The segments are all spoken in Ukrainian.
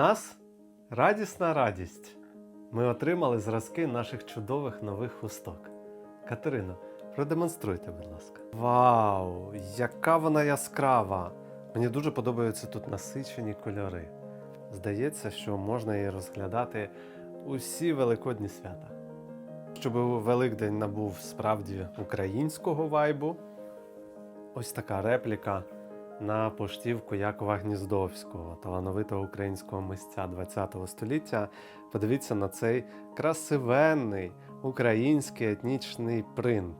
Нас радісна радість. Ми отримали зразки наших чудових нових хусток. Катерино, продемонструйте, будь ласка. Вау, яка вона яскрава! Мені дуже подобаються тут насичені кольори. Здається, що можна її розглядати усі великодні свята. Щоб Великдень набув справді українського вайбу, ось така репліка на поштівку Якова Гніздовського, талановитого українського митця ХХ століття. Подивіться на цей красивенний український етнічний принт.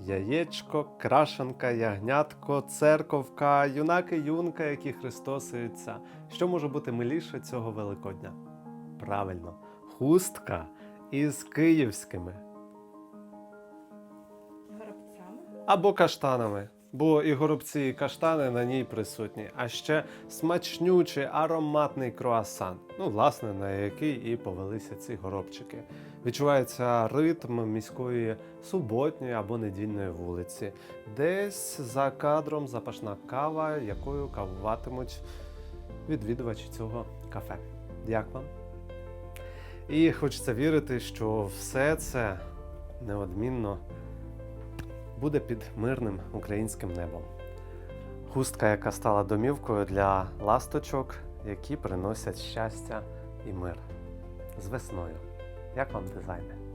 Яєчко, крашенка, ягнятко, церковка, юнаки, юнка, які христосуються. Що може бути миліше цього Великодня? Правильно, хустка із київськими або каштанами. Бо і горобці, і каштани на ній присутні, а ще смачнючий ароматний круасан. Ну, власне, на який і повелися ці горобчики. Відчувається ритм міської суботньої або недільної вулиці. Десь за кадром запашна кава, якою кавуватимуть відвідувачі цього кафе. Як вам? І хочеться вірити, що все це неодмінно буде під мирним українським небом. Хустка, яка стала домівкою для ласточок, які приносять щастя і мир з весною. Як вам дизайне?